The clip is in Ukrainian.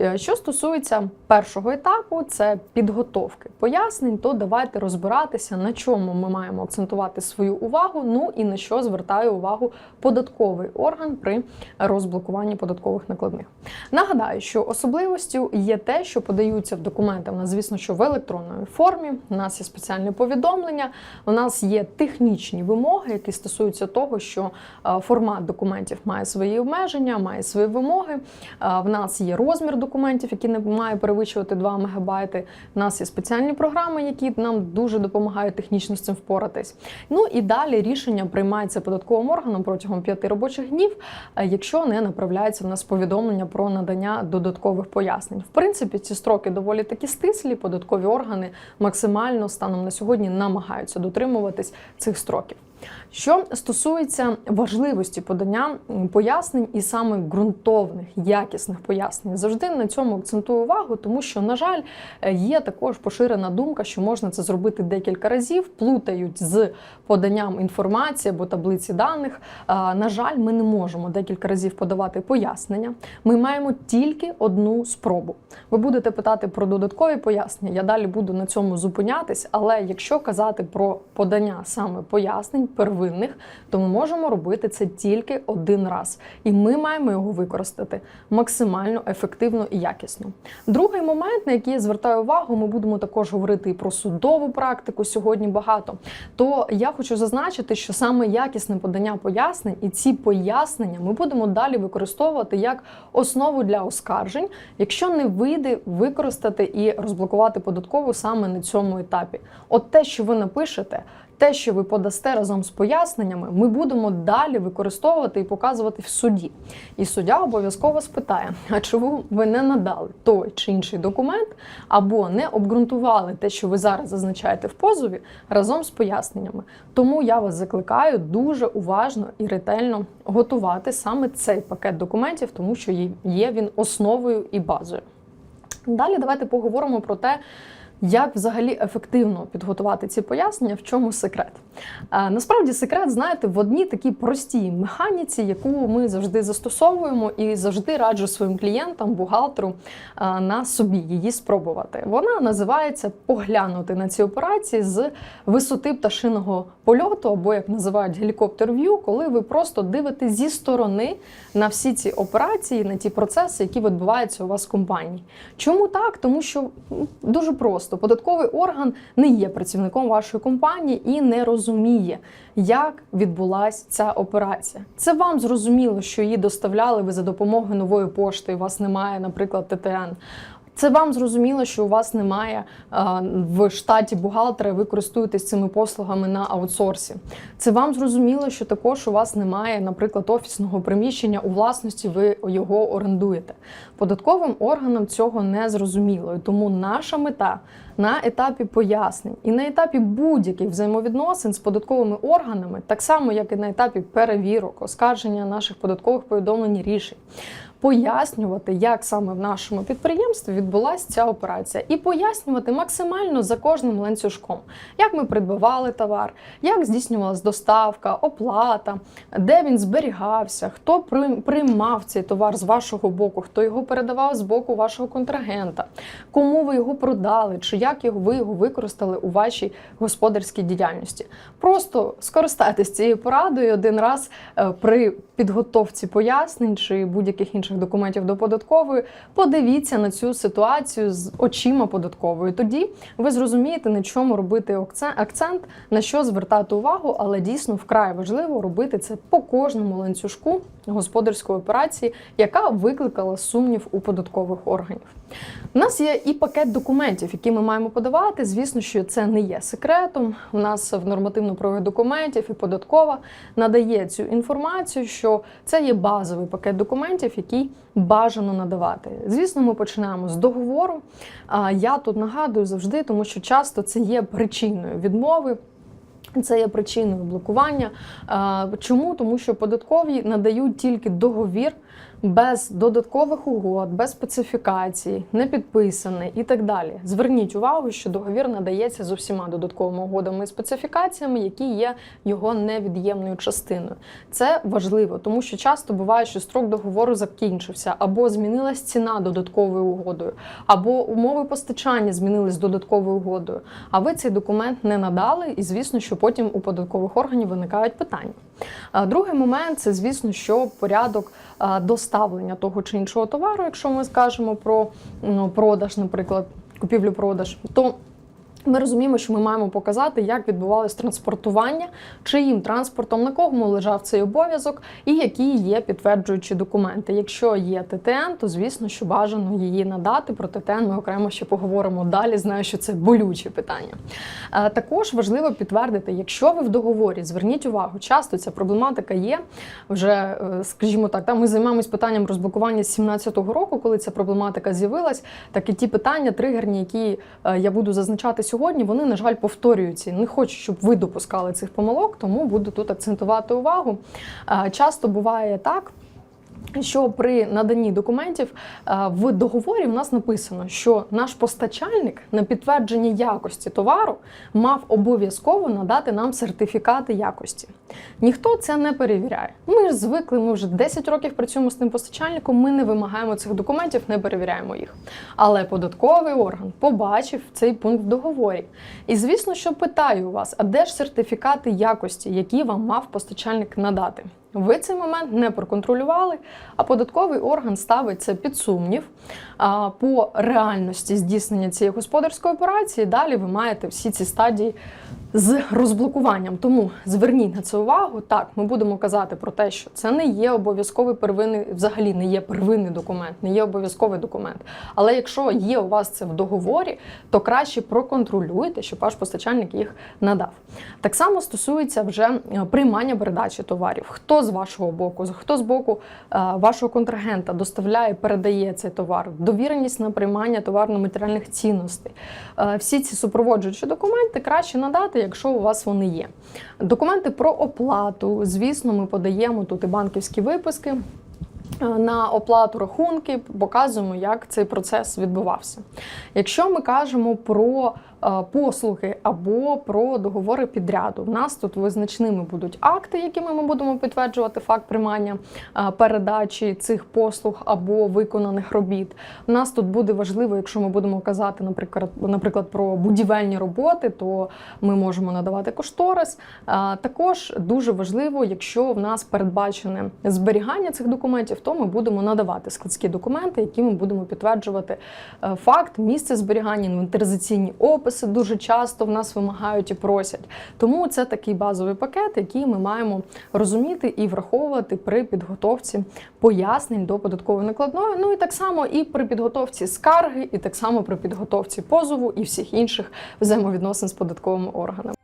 Е, Що стосується першого етапу, це підготовки пояснень, то давайте розбиратися, на чому ми маємо акцентувати свою увагу, ну і на що звертає увагу податковий орган при розблокуванні податкових накладних. Нагадаю, що особливостю є те, що подаються в документи. У нас, звісно, що в електронній формі. У нас є спеціальне повідомлення. У нас є технічні вимоги, які стосуються того, що е, формат документів має свої обмеження, має свої вимоги. Е, В нас є розмір документів, який не має перевищувати 2 МБ. У нас є спеціальні програми, які нам дуже допомагають технічно з цим впоратись. Ну і далі рішення приймається податковим органом протягом 5 робочих днів, е, якщо не направляється в нас повідомлення про надання додаткових пояснень. В принципі, ці строки доволі такі стислі. Податкові органи максимально станом на сьогодні намагаються дотримуватись цих строків. Що стосується важливості подання пояснень і саме ґрунтовних, якісних пояснень, завжди на цьому акцентую увагу, тому що, на жаль, е, є також поширена думка, що можна це зробити декілька разів, плутають з поданням інформації або таблиці даних. На жаль, ми не можемо декілька разів подавати пояснення. Ми маємо тільки одну спробу. Ви будете питати про додаткові пояснення. Я далі буду на цьому зупинятись, але якщо казати про подання саме пояснень первинних, то ми можемо робити це тільки один раз, і ми маємо його використати максимально ефективно і якісно. Другий момент, на який я звертаю увагу, ми будемо також говорити і про судову практику сьогодні багато. То я хочу зазначити, що саме якісне подання пояснень і ці пояснення ми будемо далі використовувати як основу для оскаржень, якщо не вийде використати і розблокувати податкову саме на цьому етапі. От те, що ви напишете. Те, що ви подасте разом з поясненнями, ми будемо далі використовувати і показувати в суді. І суддя обов'язково спитає: а чому ви не надали той чи інший документ, або не обґрунтували те, що ви зараз зазначаєте в позові, разом з поясненнями. Тому я вас закликаю дуже уважно і ретельно готувати саме цей пакет документів, тому що є- він основою і базою. Далі давайте поговоримо про те, як взагалі ефективно підготувати ці пояснення, в чому секрет. Е, Насправді секрет, знаєте, в одній такій простій механіці, яку ми завжди застосовуємо і завжди раджу своїм клієнтам, бухгалтеру е, на собі її спробувати. Вона називається поглянути на ці операції з висоти пташиного польоту, або як називають гелікоптер в'ю, коли ви просто дивитесь зі сторони на всі ці операції, на ті процеси, які відбуваються у вас в компанії. Чому так? Тому що дуже просто податковий орган не є працівником вашої компанії і не розуміє, як відбулася ця операція. Це вам зрозуміло, що її доставляли ви за допомогою нової пошти. У вас немає, наприклад, ТТН. Це вам зрозуміло, що у вас немає а, в штаті бухгалтера, ви користуєтесь цими послугами на аутсорсі. Це вам зрозуміло, що також у вас немає, наприклад, офісного приміщення у власності, ви його орендуєте. Податковим органам цього не зрозуміло. І тому наша мета на етапі пояснень і на етапі будь-яких взаємовідносин з податковими органами, так само як і на етапі перевірок, оскарження наших податкових повідомлень рішень пояснювати, як саме в нашому підприємстві відбулася ця операція, і пояснювати максимально за кожним ланцюжком, як ми придбавали товар, як здійснювалась доставка, оплата, де він зберігався, хто приймав цей товар з вашого боку, хто його передавав з боку вашого контрагента, кому ви його продали, чи як його ви його використали у вашій господарській діяльності. Просто скористайтесь цією порадою один раз е, при підготовці пояснень чи будь-яких інших документів до податкової. Подивіться на цю ситуацію з очима податкової. Тоді ви зрозумієте, на чому робити акцент, на що звертати увагу, але дійсно вкрай важливо робити це по кожному ланцюжку господарської операції, яка викликала сумнів у податкових органів. У нас є і пакет документів, які ми маємо подавати. Звісно, що це не є секретом. У нас в нормативно-правових документів і податкова надає цю інформацію, що це є базовий пакет документів, який бажано надавати. Звісно, ми починаємо з договору. Я тут нагадую завжди, тому що часто це є причиною відмови. Це є причиною блокування. Чому? Тому що податкові надають тільки договір без додаткових угод, без специфікацій, не підписаний і так далі. Зверніть увагу, що договір надається з усіма додатковими угодами і специфікаціями, які є його невід'ємною частиною. Це важливо, тому що часто буває, що строк договору закінчився, або змінилась ціна додатковою угодою, або умови постачання змінились додатковою угодою. А ви цей документ не надали, і звісно, що потім у податкових органів виникають питання. Другий момент це, звісно, що порядок а, доставлення того чи іншого товару, якщо ми скажемо про ну, продаж, наприклад, купівлю-продаж, то ми розуміємо, що ми маємо показати, як відбувалось транспортування, чиїм транспортом, на кому лежав цей обов'язок, і які є підтверджуючі документи. Якщо є ТТН, то звісно, що бажано її надати. Про ТТН ми окремо ще поговоримо далі. Знаю, що це болюче питання. Е, Також важливо підтвердити, якщо ви в договорі, зверніть увагу, часто ця проблематика є. Вже, е, скажімо так, там ми займаємось питанням розблокування з 17-го року, коли ця проблематика з'явилась. Так і ті питання, тригерні, які е, я буду зазначати сьогодні, вони, на жаль, повторюються. Не хочу, щоб ви допускали цих помилок, тому буду тут акцентувати увагу. Часто буває так. Що при наданні документів в договорі в нас написано, що наш постачальник на підтвердження якості товару мав обов'язково надати нам сертифікати якості. Ніхто це не перевіряє. Ми ж звикли, ми вже 10 років працюємо з тим постачальником. Ми не вимагаємо цих документів, не перевіряємо їх. Але податковий орган побачив цей пункт в договорі. І звісно, що питаю вас: а де ж сертифікати якості, які вам мав постачальник надати? Ви цей момент не проконтролювали, а податковий орган ставить це під сумнів а, по реальності здійснення цієї господарської операції. Далі ви маєте всі ці стадії з розблокуванням. Тому зверніть на це увагу. Так, ми будемо казати про те, що це не є обов'язковий первинний, взагалі не є первинний документ, не є обов'язковий документ. Але якщо є у вас це в договорі, то краще проконтролюйте, щоб ваш постачальник їх надав. Так само стосується вже е, приймання передачі товарів. Хто з вашого боку, хто з боку е, вашого контрагента доставляє, передає цей товар, довіреність на приймання товарно-матеріальних цінностей. Е, Всі ці супроводжуючі документи краще надати, якщо у вас вони є. Документи про оплату, звісно, ми подаємо тут і банківські виписки. е, На оплату рахунки показуємо, як цей процес відбувався. Якщо ми кажемо про послуги або про договори підряду, в нас тут визначними будуть акти, якими ми будемо підтверджувати факт приймання е, передачі цих послуг або виконаних робіт. У нас тут буде важливо, якщо ми будемо казати, наприклад, наприклад, про будівельні роботи, то ми можемо надавати кошторис. А, Також дуже важливо, якщо в нас передбачене зберігання цих документів, то ми будемо надавати складські документи, які ми будемо підтверджувати е, факт, місце зберігання, інвентаризаційні описи дуже часто в нас вимагають і просять. Тому це такий базовий пакет, який ми маємо розуміти і враховувати при підготовці пояснень до податкової накладної. Ну і так само і при підготовці скарги, і так само при підготовці позову і всіх інших взаємовідносин з податковими органами.